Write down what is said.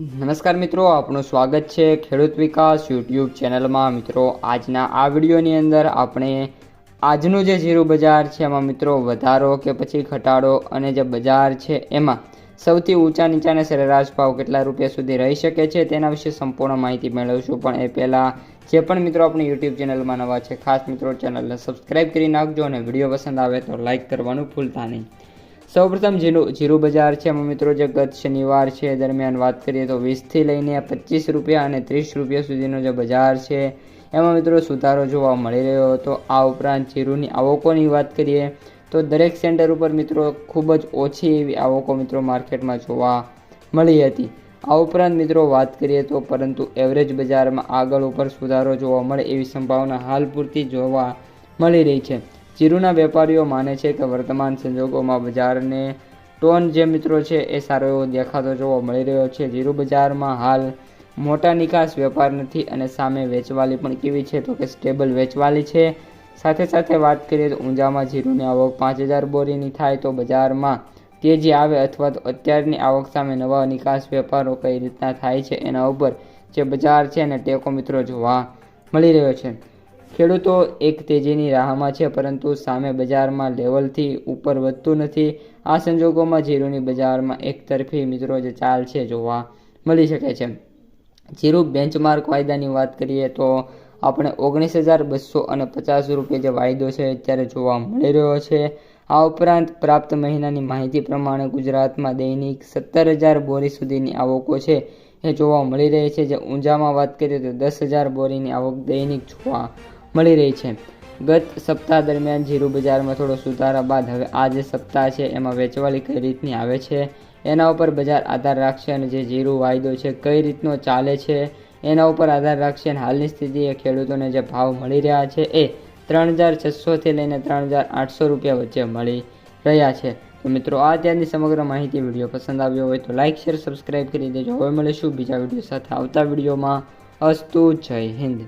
નમસ્કાર મિત્રો, આપનું સ્વાગત છે ખેડૂત વિકાસ યુટ્યુબ ચેનલમાં. મિત્રો, આજના આ વિડીયોની અંદર આપણે આજનું જે જીરું બજાર છે, એમાં મિત્રો વધારો કે પછી ઘટાડો અને જે બજાર છે, એમાં સૌથી ઊંચા નીચાને સરેરાશ ભાવ કેટલા રૂપિયા સુધી રહી શકે છે, તેના વિશે સંપૂર્ણ માહિતી મેળવશું. પણ એ પહેલાં જે પણ મિત્રો આપણી યુટ્યુબ ચેનલમાં નવા છે, ખાસ મિત્રો ચેનલને સબસ્ક્રાઇબ કરી નાખજો અને વીડિયો પસંદ આવે તો લાઇક કરવાનું ભૂલતા નહીં. સૌપ્રથમ જીરું જીરું બજાર છે, એમાં મિત્રો જે ગત શનિવાર છે દરમિયાન વાત કરીએ તો વીસથી લઈને પચીસ રૂપિયા અને ત્રીસ રૂપિયા સુધીનો જે બજાર છે, એમાં મિત્રો સુધારો જોવા મળી રહ્યો હતો. આ ઉપરાંત જીરુની આવકોની વાત કરીએ તો દરેક સેન્ટર ઉપર મિત્રો ખૂબ જ ઓછી એવી આવકો મિત્રો માર્કેટમાં જોવા મળી હતી. આ ઉપરાંત મિત્રો વાત કરીએ તો પરંતુ એવરેજ બજારમાં આગળ ઉપર સુધારો જોવા મળે એવી સંભાવના હાલ પૂરતી જોવા મળી રહી છે. જીરુના વેપારીઓ માને છે કે વર્તમાન સંજોગોમાં બજારને ટોન જે મિત્રો છે એ સારો એવો દેખાતો જોવા મળી રહ્યો છે. જીરુ બજારમાં હાલ મોટા નિકાસ વેપાર નથી અને સામે વેચવાલી પણ કેવી છે તો કે સ્ટેબલ વેચવાલી છે. સાથે સાથે વાત કરીએ તો ઊંઝામાં જીરુની આવક પાંચ હજાર બોરીની થાય તો બજારમાં તેજી આવે અથવા તો અત્યારની આવક સામે નવા નિકાસ વેપારો કઈ રીતના થાય છે એના ઉપર જે બજાર છે એને ટેકો મિત્રો જોવા મળી રહ્યો છે. ખેડૂતો એક તેજીની રાહમાં છે, પરંતુ સામે બજારમાં લેવલથી ઉપર વધતું નથી. આ સંજોગોમાં જીરુની બજારમાં એકતરફી મિત્રો જે ચાલ છે જોવા મળી શકે છે. જીરુ બેન્ચમાર્ક વાયદાની વાત કરીએ તો આપણે ઓગણીસ હજાર બસો અને પચાસ રૂપિયા જે વાયદો છે અત્યારે જોવા મળી રહ્યો છે. આ ઉપરાંત પ્રાપ્ત મહિનાની માહિતી પ્રમાણે ગુજરાતમાં દૈનિક સત્તર હજાર બોરી સુધીની આવકો છે. એ જોવા મળી રહી છે. જે ઊંઝામાં વાત કરીએ તો દસ હજાર બોરીની આવક દૈનિક જોવા મળી રહી છે. ગત સપ્તાહ દરમિયાન જીરું બજારમાં થોડો સુધારા બાદ હવે આ જે સપ્તાહ છે એમાં વેચવાલી કઈ રીતની આવે છે, એના ઉપર બજાર આધાર રાખશે અને જે જીરું વાયદો છે કઈ રીતનો ચાલે છે, એના ઉપર આધાર રાખશે અને હાલની સ્થિતિએ ખેડૂતોને જે ભાવ મળી રહ્યા છે એ ત્રણ હજાર છસોથી લઈને ત્રણ હજાર આઠસો રૂપિયા વચ્ચે મળી રહ્યા છે. તો મિત્રો, આ ત્યારની સમગ્ર માહિતી વીડિયો પસંદ આવ્યો હોય તો લાઇક શેર, સબસ્ક્રાઇબ કરી દેજો. હવે મળીશું બીજા વીડિયો સાથે આવતા વિડીયોમાં. અસ્તુ, જય હિન્દ.